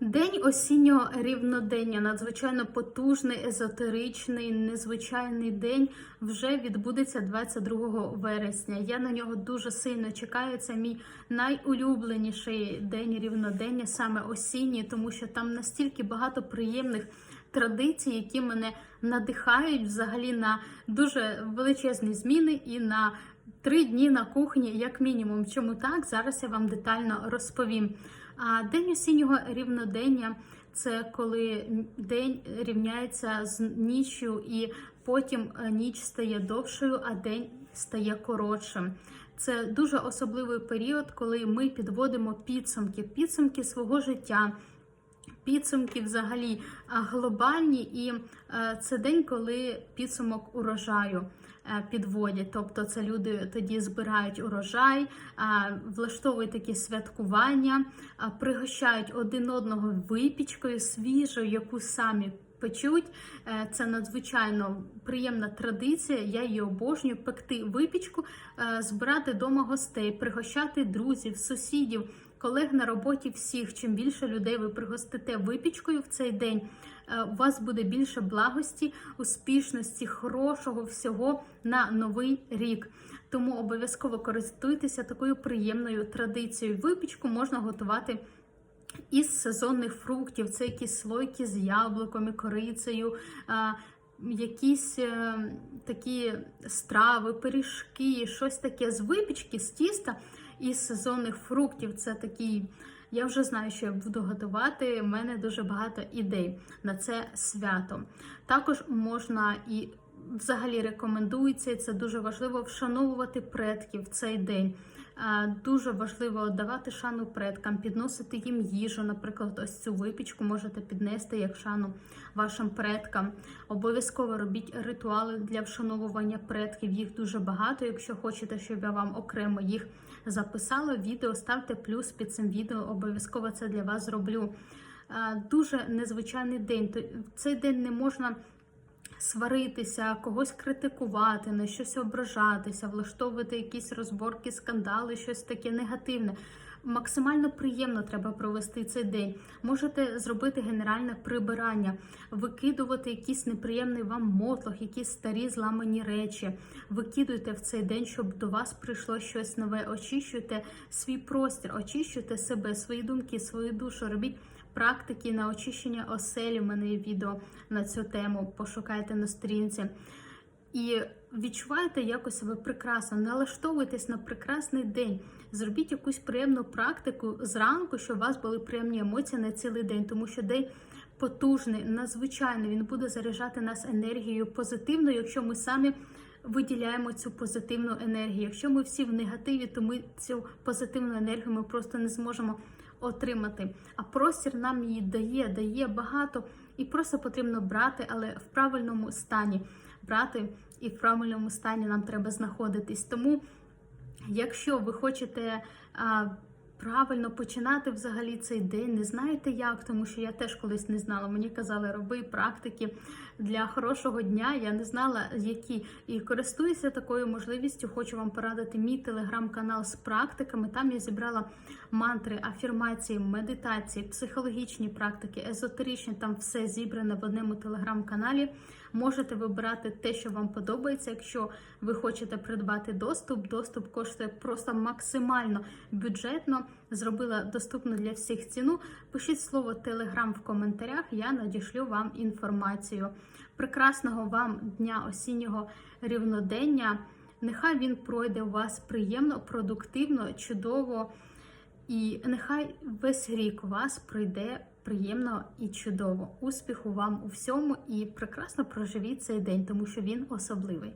День осіннього рівнодення, надзвичайно потужний, езотеричний, незвичайний день вже відбудеться 22 вересня. Я на нього дуже сильно чекаю. Це мій найулюбленіший день рівнодення, саме осінній, тому що там настільки багато приємних традицій, які мене надихають взагалі на дуже величезні зміни і на три дні на кухні, як мінімум. Чому так? Зараз я вам детально розповім. А день осіннього рівнодення це коли день рівняється з ніччю, і потім е, ніч стає довшою, а день стає коротшим. Це дуже особливий період, коли ми підводимо підсумки, підсумки свого життя. Підсумки взагалі глобальні, і е, це день, коли підсумок урожаю е, підводять. Тобто це люди тоді збирають урожай, влаштовують такі святкування, пригощають один одного випічкою свіжою, яку самі печуть. Е, Це надзвичайно приємна традиція. Я її обожнюю пекти випічку, збирати дома гостей, пригощати друзів, сусідів. Колег на роботі всіх, чим більше людей ви пригостите випічкою в цей день, е, у вас буде більше благості, успішності, хорошого всього на новий рік. Тому обов'язково користуйтеся такою приємною традицією. Випічку можна готувати із сезонних фруктів. Це якісь слойки з яблуком і корицею. Якісь е, такі страви, пиріжки, щось таке з випічки, з тіста із сезонних фруктів. Це такий, я вже знаю, що я буду готувати. У мене дуже багато ідей на це свято. Також можна і взагалі рекомендується, це дуже важливо вшановувати предків в цей день. Дуже важливо давати шану предкам, підносити їм їжу. Наприклад, ось цю випічку можете піднести як шану вашим предкам. Обов'язково робіть ритуали для вшановування предків. Їх дуже багато. Якщо хочете, щоб я вам окремо їх записала, відео ставте плюс під цим відео. Обов'язково це для вас зроблю. Дуже незвичайний день. В цей день не можна сваритися, когось критикувати, на щось ображатися, влаштовувати якісь розборки, скандали, щось таке негативне. Максимально приємно треба провести цей день. Можете зробити генеральне прибирання, викидувати якийсь неприємний вам мотлох, якісь старі зламані речі. Викидуйте в цей день, щоб до вас прийшло щось нове. Очищуйте свій простір, очищуйте себе, свої думки, свою душу. Робіть практики на очищення оселі. У мене є відео на цю тему. Пошукайте на сторінці. І відчуваєте якось себе прекрасно, налаштовуйтесь на прекрасний день. Зробіть якусь приємну практику зранку, щоб у вас були приємні емоції на цілий день, тому що день потужний, надзвичайний. Він буде заряджати нас енергією позитивною, якщо ми самі виділяємо цю позитивну енергію. Якщо ми всі в негативі, то ми цю позитивну енергію ми просто не зможемо отримати. А простір нам її дає, дає багато, і просто потрібно брати, але в правильному стані брати і в правильному стані нам треба знаходитись. Тому, якщо ви хочете правильно починати взагалі цей день, не знаєте як, тому що я теж колись не знала. Мені казали, роби практики для хорошого дня. Я не знала, які. І користуюся такою можливістю. Хочу вам порадити мій телеграм-канал з практиками. Там я зібрала мантри, афірмації, медитації, психологічні практики, езотеричні. Там все зібране в одному телеграм-каналі. Можете вибирати те, що вам подобається. Якщо ви хочете придбати доступ, доступ коштує просто максимально бюджетно. Зробила доступну для всіх ціну. Пишіть слово Телеграм в коментарях, я надішлю вам інформацію. Прекрасного вам дня осіннього рівнодення. Нехай він пройде у вас приємно, продуктивно, чудово. І нехай весь рік у вас пройде приємно і чудово. Успіху вам у всьому і прекрасно проживіть цей день, тому що він особливий.